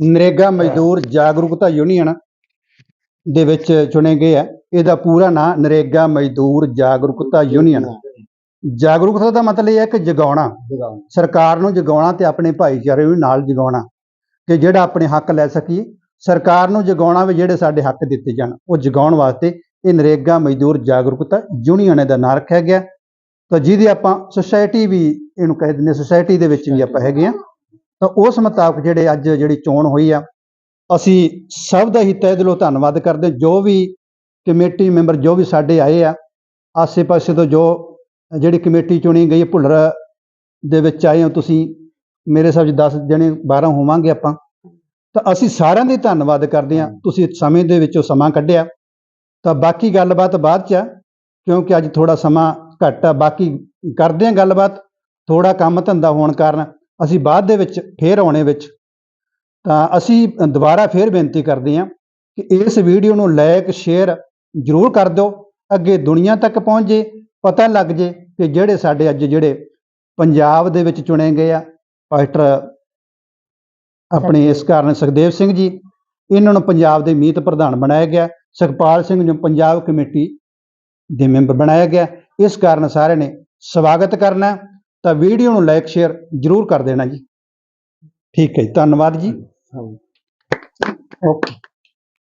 ਨਰੇਗਾ ਮਜ਼ਦੂਰ ਜਾਗਰੂਕਤਾ ਯੂਨੀਅਨ ਦੇ ਵਿੱਚ ਚੁਣੇ ਗਏ ਆ। ਇਹਦਾ ਪੂਰਾ ਨਾਂ ਨਰੇਗਾ ਮਜ਼ਦੂਰ ਜਾਗਰੂਕਤਾ ਯੂਨੀਅਨ। ਜਾਗਰੂਕਤਾ ਦਾ ਮਤਲਬ ਇਹ ਹੈ ਕਿ ਜਗਾਉਣਾ। ਸਰਕਾਰ ਨੂੰ ਜਗਾਉਣਾ ਤੇ ਆਪਣੇ ਭਾਈਚਾਰੇ ਨੂੰ ਨਾਲ ਜਗਾਉਣਾ ਕਿ ਜਿਹੜਾ ਆਪਣੇ ਹੱਕ ਲੈ ਸਕੀਏ। ਸਰਕਾਰ ਨੂੰ ਜਗਾਉਣਾ ਵੀ ਜਿਹੜੇ ਸਾਡੇ ਹੱਕ ਦਿੱਤੇ ਜਾਣ ਉਹ ਜਗਾਉਣ ਵਾਸਤੇ ਇਹ ਨਰੇਗਾ ਮਜ਼ਦੂਰ ਜਾਗਰੂਕਤਾ ਯੂਨੀਅਨ ਦਾ ਨਾਂ ਰੱਖਿਆ ਗਿਆ। ਤਾਂ ਜਿਹਦੀ ਆਪਾਂ ਸੁਸਾਇਟੀ ਵੀ ਇਹਨੂੰ ਕਹਿ ਦਿੰਦੇ ਸੁਸਾਇਟੀ ਦੇ ਵਿੱਚ ਵੀ ਆਪਾਂ ਹੈਗੇ ਆ। ਤਾਂ ਉਸ ਮੁਤਾਬਕ ਜਿਹੜੇ ਅੱਜ ਜਿਹੜੀ ਚੋਣ ਹੋਈ ਆ, ਅਸੀਂ ਸਭ ਦਾ ਹੀ ਤਹਿ ਦਿਲੋਂ ਧੰਨਵਾਦ ਕਰਦੇ ਜੋ ਵੀ ਕਮੇਟੀ ਮੈਂਬਰ, ਜੋ ਵੀ ਸਾਡੇ ਆਏ ਆ, ਆਸੇ-ਪਾਸੇ ਤੋਂ ਜੋ ਜਿਹੜੀ ਕਮੇਟੀ ਚੁਣੀ ਗਈ, ਭੁੱਲਰ ਦੇ ਵਿੱਚ ਆਏ ਹੋ ਤੁਸੀਂ, ਮੇਰੇ ਹਿਸਾਬ 'ਚ 10 ਜਣੇ 12 ਹੋਵਾਂਗੇ ਆਪਾਂ। ਤਾਂ ਅਸੀਂ ਸਾਰਿਆਂ ਦਾ ਧੰਨਵਾਦ ਕਰਦੇ ਹਾਂ। ਤੁਸੀਂ ਸਮੇਂ ਦੇ ਵਿੱਚੋਂ ਸਮਾਂ ਕੱਢਿਆ। ਤਾਂ ਬਾਕੀ ਗੱਲਬਾਤ ਬਾਅਦ 'ਚ ਆ, ਕਿਉਂਕਿ ਅੱਜ ਥੋੜਾ ਸਮਾਂ ਘੱਟ ਆ। ਬਾਕੀ ਕਰਦੇ ਹਾਂ ਗੱਲਬਾਤ। ਥੋੜਾ ਕੰਮ ਧੰਦਾ ਹੋਣ ਕਾਰਨ ਅਸੀਂ ਬਾਅਦ ਦੇ ਵਿੱਚ, ਫੇਰ ਆਉਣੇ ਵਿੱਚ, ਤਾਂ ਅਸੀਂ ਦੁਬਾਰਾ ਫੇਰ ਬੇਨਤੀ ਕਰਦੇ ਹਾਂ ਕਿ ਇਸ ਵੀਡੀਓ ਨੂੰ ਲਾਇਕ ਸ਼ੇਅਰ ਜ਼ਰੂਰ ਕਰ ਦਿਓ। ਅੱਗੇ ਦੁਨੀਆ ਤੱਕ ਪਹੁੰਚ ਜੇ, ਪਤਾ ਲੱਗ ਜੇ ਕਿ ਜਿਹੜੇ ਸਾਡੇ ਅੱਜ ਜਿਹੜੇ ਪੰਜਾਬ ਦੇ ਵਿੱਚ ਚੁਣੇ ਗਏ ਆ, ਪਾਸਟਰ ਆਪਣੇ ਇਸ ਕਾਰਨ ਸੁਖਦੇਵ ਸਿੰਘ ਜੀ, ਇਹਨਾਂ ਨੂੰ ਪੰਜਾਬ ਦੇ ਮੀਤ ਪ੍ਰਧਾਨ ਬਣਾਇਆ ਗਿਆ। ਸੁਖਪਾਲ ਸਿੰਘ ਨੂੰ ਪੰਜਾਬ ਕਮੇਟੀ ਦੇ ਮੈਂਬਰ ਬਣਾਇਆ ਗਿਆ। ਇਸ ਕਾਰਨ ਸਾਰਿਆਂ ਨੇ ਸਵਾਗਤ ਕਰਨਾ। ਤਾਂ ਵੀਡੀਓ ਨੂੰ ਲਾਈਕ ਸ਼ੇਅਰ ਜ਼ਰੂਰ ਕਰ ਦੇਣਾ ਜੀ। ਠੀਕ ਹੈ ਜੀ ਧੰਨਵਾਦ ਜੀ। ਓਕੇ।